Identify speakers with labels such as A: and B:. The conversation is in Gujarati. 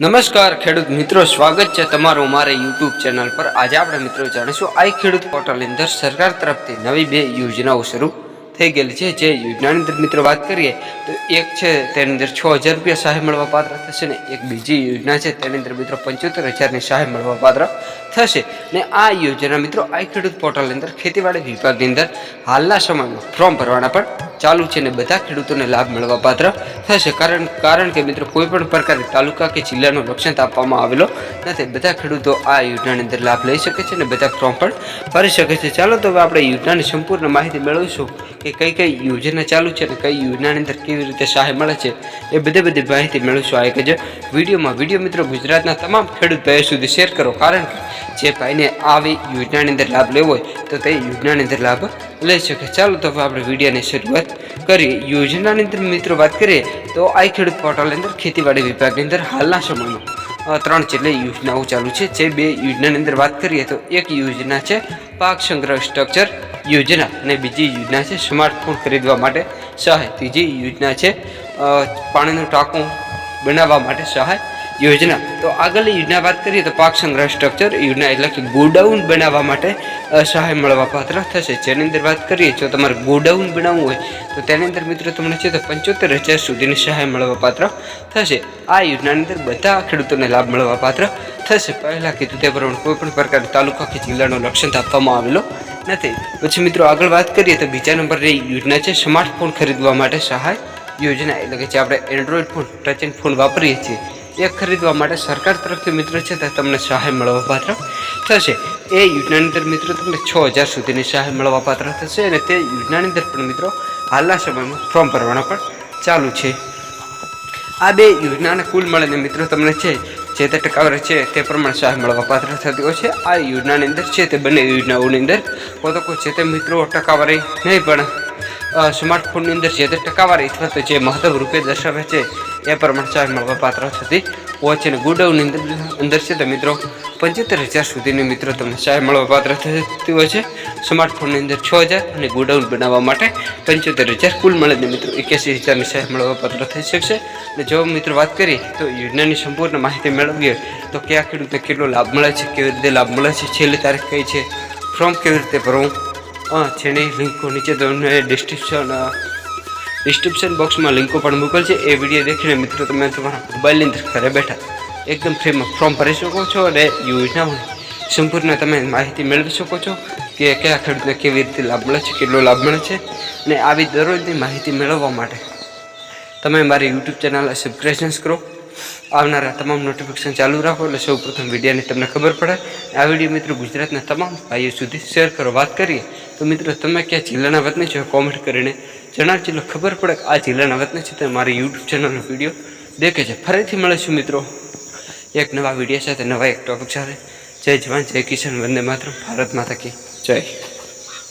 A: નમસ્કાર, ખેડૂત મિત્રો. સ્વાગત છે તમારું મારે યુટ્યુબ ચેનલ પર. આજે આપણે મિત્રો જાણીશું આ ખેડૂત પોર્ટલની અંદર સરકાર તરફથી નવી બે યોજનાઓ શરૂ થઈ ગયેલી છે. જે યોજનાની અંદર મિત્રો વાત કરીએ, તો એક છે તેની અંદર છ હજાર રૂપિયા સહાય મળવા પાત્ર થશે ને એક બીજી યોજના છે તેની અંદર મિત્રો પંચોતેર હજારની સહાય મળવા પાત્ર થશે. ને આ યોજના મિત્રો આ ખેડૂત પોર્ટલની અંદર ખેતીવાડી વિભાગની અંદર હાલના સમયમાં ફોર્મ ભરવાના પણ ચાલુ છે ને બધા ખેડૂતોને લાભ મળવા પાત્ર થશે. કારણ કારણ કે મિત્રો કોઈ પણ પ્રકારે તાલુકા કે જિલ્લાનો લક્ષ્યાંક આપવામાં આવેલો નથી. બધા ખેડૂતો આ યોજનાની અંદર લાભ લઈ શકે છે ને બધા ફોર્મ પણ ભરી શકે છે. ચાલો તો હવે આપણે યોજનાની સંપૂર્ણ માહિતી મેળવીશું. કે કઈ કઈ યોજના ચાલુ છે અને કઈ યોજનાની અંદર કેવી રીતે સહાય મળે છે, એ બધી બધી માહિતી મેળવીશું આ એક જ વિડીયોમાં. વીડિયો મિત્રો ગુજરાતના તમામ ખેડૂત ભાઈઓ સુધી શેર કરો, કારણ કે જે ભાઈને આવી યોજનાની અંદર લાભ લેવો હોય તો તે યોજનાની અંદર લાભ લઈ શકે. ચાલો તો આપણે વિડીયોની શરૂઆત કરીએ. યોજનાની અંદર મિત્રો વાત કરીએ તો આ ખેડૂત પોર્ટલની અંદર ખેતીવાડી વિભાગની અંદર હાલના સમયમાં ત્રણ જેટલી યોજનાઓ ચાલુ છે. જે બે યોજનાની અંદર વાત કરીએ તો એક યોજના છે પાક સંગ્રહ સ્ટ્રક્ચર યોજના અને બીજી યોજના છે સ્માર્ટફોન ખરીદવા માટે સહાય. ત્રીજી યોજના છે પાણીનું ટાંકું બનાવવા માટે સહાય યોજના. તો આગળની યોજના વાત કરીએ તો પાક સંગ્રહ સ્ટ્રક્ચર યોજના એટલે કે ગોડાઉન બનાવવા માટે સહાય મળવા પાત્ર થશે. જેની અંદર વાત કરીએ જો તમારે ગોડાઉન બનાવવું હોય, તો તેની અંદર મિત્રો તમને છે તો પંચોતેર હજાર સુધીની સહાય મળવા પાત્ર થશે. આ યોજનાની અંદર બધા ખેડૂતોને લાભ મળવા પાત્ર થશે. પહેલાં કીધું તે પ્રમાણે કોઈપણ પ્રકારના તાલુકા કે જિલ્લાનો લક્ષણ આપવામાં આવેલો નથી. પછી મિત્રો આગળ વાત કરીએ તો બીજા નંબરની યોજના છે સ્માર્ટફોન ખરીદવા માટે સહાય યોજના. એટલે કે જે આપણે Android phone touch and phone વાપરીએ છીએ, એ ખરીદવા માટે સરકાર તરફથી મિત્રો છે, તે તમને સહાય મળવા પાત્ર થશે. એ યોજનાની અંદર મિત્રો તમને છ હજાર સુધીની સહાય મળવા પાત્ર થશે અને તે યોજનાની અંદર પણ મિત્રો હાલના સમયમાં ફોર્મ ભરવાના પણ ચાલુ છે. આ બે યોજનાને કુલ મળીને મિત્રો તમને છે જે તે ટકાવારી છે તે પ્રમાણે સહાય મળવા પાત્ર થતી હોય છે. આ યોજનાની અંદર છે તે બંને યોજનાઓની અંદર કોઈ જે તે મિત્રો ટકાવારી નહીં, પણ સ્માર્ટફોનની અંદર જે તે ટકાવારી અથવા તો જે મહત્વ રૂપે દર્શાવે છે એ પ્રમાણે સહાય મળવા પાત્ર થતી છે અને ગોડાઉનની અંદર છે તો મિત્રો, પંચોતેર હજાર સુધીની મિત્રો તમને સહાય મળવા પાત્ર થતી હોય છે. સ્માર્ટફોનની અંદર છ હજાર અને ગોડાઉન બનાવવા માટે પંચોતેર હજાર કુલ મળીને મિત્રો એક્યાસી હજારની સહાય મળવા પાત્ર થઈ શકશે. અને જો મિત્રો વાત કરીએ તો યોજનાની સંપૂર્ણ માહિતી મેળવીએ તો કયા ખેડૂતને કેટલો લાભ મળે છે, કેવી રીતે લાભ મળે છે, છેલ્લી તારીખ કઈ છે ફોર્મ કેવી રીતે ભરવું? છેની લિંકો નીચે તમને ડિસ્ક્રિપ્શન ડિસ્ક્રિપ્શન બોક્સમાં લિંકો પણ મોકલશે એ વીડિયો દેખીને મિત્રો તમે તમારા મોબાઈલની અંદર ઘરે બેઠા એકદમ ફ્રીમાં ફોર્મ ભરી શકો છો અને યોજનાઓની સંપૂર્ણ તમે માહિતી મેળવી શકો છો કે કયા ખેડૂતને કેવી રીતે લાભ મળે છે, કેટલો લાભ મળે છે અને આવી દરરોજની માહિતી મેળવવા માટે તમે મારી યુટ્યુબ ચેનલ સબસ્ક્રિપ્શન્સ કરો. આવનારા તમામ નોટિફિકેશન ચાલુ રાખો એટલે સૌ પ્રથમ વિડીયોની તમને ખબર પડે. આ વીડિયો મિત્રો ગુજરાતના તમામ ભાઈઓ સુધી શેર કરો. વાત કરીએ તો મિત્રો તમે ક્યાં જિલ્લાના વતની છો? કોમેન્ટ કરીને જણાવજો, એટલે ખબર પડે કે આ જિલ્લાના વતની છે તે મારી યુટ્યુબ ચેનલનો વીડિયો દેખે છે. ફરીથી મળીશું મિત્રો એક નવા વીડિયો સાથે, નવા એક ટોપિક સાથે. જય જવાન, જય કિશન વંદે માત્ર ભારત માતા કી જય.